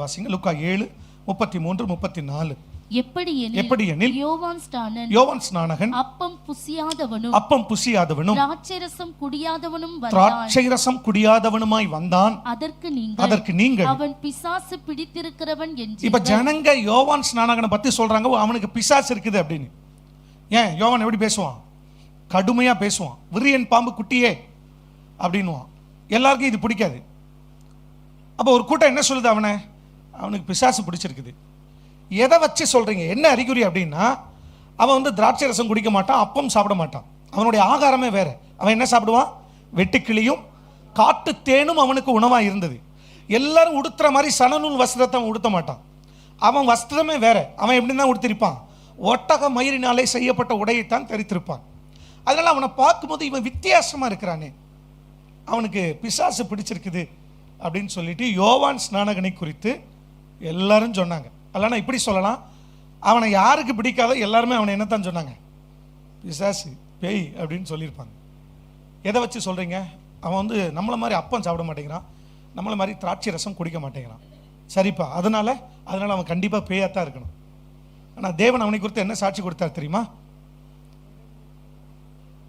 வாசிங்க. லுக்கா ஏழு முப்பத்தி மூன்று முப்பத்தி நாலு எப்படி எப்படி எனில்? யோவான் ஸ்நானன் யோவான் ஸ்நானகன் அப்பம் புசியாதவனும் அப்பம் புசியாதவனும் திராட்சரசம் குடியாதவனும் வந்தான். திராட்சை ரசம் குடியாதவனுமாய் வந்தான். அதற்கு நீங்கள் அதற்கு நீங்கள் அவன் பிசாசு பிடித்திருக்கிறவன் என்று இப்ப ஜனங்க யோவான் ஸ்நானகனை பத்தி சொல்றாங்க. "ஓ, அவனுக்கு பிசாசு இருக்குது அப்படின்னு. ஏன்? யோவான் எப்படி பேசுவான்? கடுமையா பேசுவான். விரியன் பாம்பு குட்டியே அப்படின்னுவான். எல்லாருக்கும் இது பிடிக்காது. அப்போ ஒரு கூட்டம் என்ன சொல்லுது அவனை? அவனுக்கு பிசாசு பிடிச்சிருக்குது. எதை வச்சு சொல்கிறீங்க என்ன அறிகுறி அப்படின்னா அவன் வந்து திராட்சை ரசம் குடிக்க மாட்டான் அப்பம் சாப்பிட மாட்டான். அவனுடைய ஆகாரமே வேறு. அவன் என்ன சாப்பிடுவான்? வெட்டுக்கிளியும் காட்டு தேனும் அவனுக்கு உணவாக இருந்தது. எல்லாரும் உடுத்துற மாதிரி சனநூல் வஸ்திரத்தை அவன் உடுத்த மாட்டான். அவன் வஸ்திரமே வேற. அவன் எப்படி தான் உடுத்திருப்பான். ஒட்டக மயிரினாலே செய்யப்பட்ட உடையைத்தான் தரித்திருப்பான். அதனால அவனை பார்க்கும்போது இவன் வித்தியாசமாக இருக்கிறானே. அவனுக்கு பிசாசு பிடிச்சிருக்குது அப்படின்னு சொல்லிட்டு யோவான் ஸ்நானகனை குறித்து எல்லாரும் சொன்னாங்க. அல்லனா இப்படி சொல்லலாம். அவனை யாருக்கு பிடிக்காத எல்லாருமே அவனை என்னத்தான் சொன்னாங்க. பிசாசு பேய் அப்படின்னு சொல்லியிருப்பாங்க. எதை வச்சு சொல்கிறீங்க அவன் வந்து நம்மளை மாதிரி அப்பம் சாப்பிட மாட்டேங்கிறான். நம்மளை மாதிரி திராட்சை ரசம் குடிக்க மாட்டேங்கிறான். சரிப்பா அதனால அதனால அவன் கண்டிப்பாக பேயாத்தான் இருக்கணும். ஆனால் தேவன் அவனை குறித்து என்ன சாட்சி கொடுத்தார் தெரியுமா?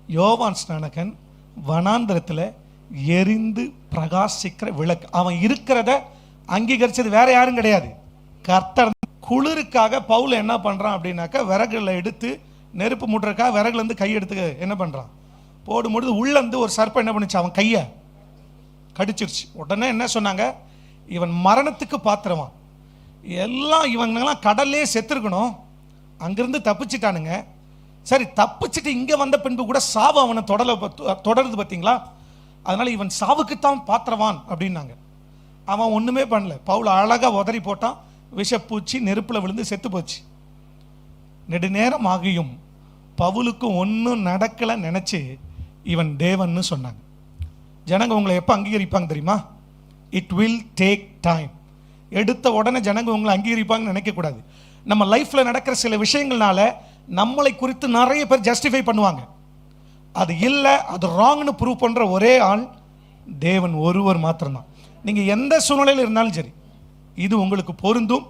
யோவான் ஸ்நானகன் வனாந்திரத்தில் எரிந்து பிரகாசிக்கிற விளக்கு. அவன் இருக்கிறத அங்கீகரிச்சது வேற யாரும் கிடையாது. கர்த்தர் குளிருக்காக பவுல் என்ன பண்றான் அப்படின்னாக்கா விறகுல எடுத்து நெருப்பு மூட்டுறக்காக விறகுல இருந்து கை எடுத்து என்ன பண்றான்? போடும்பொழுது உள்ளேருந்து ஒரு சர்ப்பம் என்ன பண்ணுச்சு? அவன் கையை கடிச்சிருச்சு. உடனே என்ன சொன்னாங்க? இவன் மரணத்துக்கு பாத்திரவான் எல்லாம் இவங்கெல்லாம் கடல்லே செத்துருக்கணும். அங்கிருந்து தப்பிச்சிட்டானுங்க. சரி தப்பிச்சிட்டு இங்கே வந்த பின்பு கூட சாவு அவனை தொடர தொடருது பார்த்தீங்களா அதனால இவன் சாவுக்குத்தான் பாத்திரவான் அப்படின்னாங்க. அவன் ஒன்றுமே பண்ணல. பவுல் அழகாக உதறி போட்டான். விஷப்பூச்சி நெருப்பில் விழுந்து செத்து போச்சு. நெடுநேரம் ஆகியும் பவுலுக்கு ஒன்றும் நடக்கலை நினச்சி இவன் தேவன்னு சொன்னாங்க. ஜனங்க உங்களை எப்போ அங்கீகரிப்பாங்க தெரியுமா? இட் வில் டேக் டைம் எடுத்த உடனே ஜனங்க உங்களை அங்கீகரிப்பாங்கன்னு நினைக்கக்கூடாது நம்ம லைஃப்பில் நடக்கிற சில விஷயங்கள்னால நம்மளை குறித்து நிறைய பேர் ஜஸ்டிஃபை பண்ணுவாங்க. அது இல்லை அது ராங்னு ப்ரூவ் பண்ணுற ஒரே ஆள் தேவன். ஒருவர் மாத்திரம்தான். நீங்கள் எந்த சூழ்நிலையில் இருந்தாலும் சரி இது உங்களுக்கு பொருந்தும்.